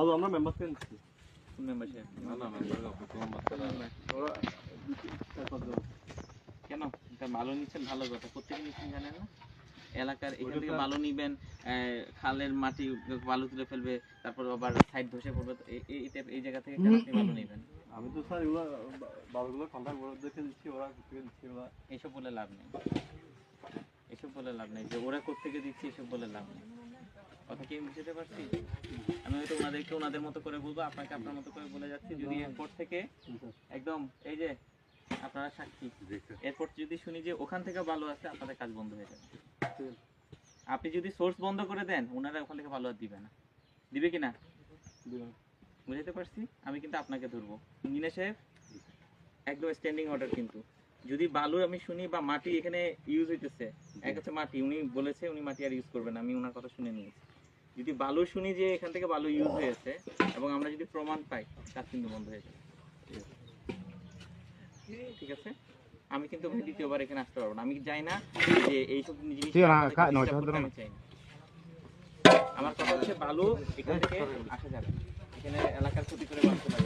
বাবু আমরা মেম্বার থেকে নিচ্ছি না না মেম্বার ওরা কেন? এটা নিচ্ছেন ভালো কথা। কোথেকে নিচ্ছেন জানেন না? এলাকার এখান থেকে বালু নিবেন খালের মাটি বালু তুলে ফেলবে তারপর আবার সাইড ধসে পড়বে এই- এই জায়গা থেকে বালু নেবেন? আমি তো স্যার এগুলো বাবুগুলো কন্ট্যাক্ট করে দেখে দিচ্ছি ওরা থেকে দিচ্ছি ওরা এসব বলে লাভ নেই। এসব বলে লাভ নেই যে ওরা কোথেকে দিচ্ছে এসব বলে লাভ নেই। কথা কি আমি বুঝতে পারছি? আমি হয়তো ওনাদেরকে ওনাদের মতো করে বলব আপনাকে আপনার মতো করে বলে যাচ্ছি। যদি এরপর থেকে একদম এই যে আপনারা সাক্ষী এরপর যদি শুনি যে ওখান থেকে ভালো আছে আপনাদের কাজ বন্ধ হয়ে যাবে। আপনি যদি সোর্স বন্ধ করে দেন ওনারা ওখান থেকে ভালো আর দিবে না। দিবে কি না। বুঝতে পারছি? আমি কিন্তু আপনাকে ধরবো। ইঞ্জিনিয়ার সাহেব একদম স্ট্যান্ডিং অর্ডার কিন্তু। যদি বালু আমি শুনি বা মাটি এখানে ইউজ হইতেছে এক হচ্ছে মাটি উনি বলেছে উনি মাটি আর ইউজ করবেন আমি ওনার কথা শুনে নিয়েছি। যদি বালু শুনি যে এখান থেকে বালু ইউজ হয়েছে এবং আমরা যদি প্রমাণ পাই কাজ কিন্তু বন্ধ হয়ে যাবে। ঠিক আছে? আমি কিন্তু ভাই দ্বিতীয়বার এখানে আসতে পারব না। আমি চাই না যে এইসব জিনিস। আমি চাই না। আমার কথা হচ্ছে বালু এখান থেকে আসা যাবে। এখানে এলাকার ক্ষতি করে বাঁচতে না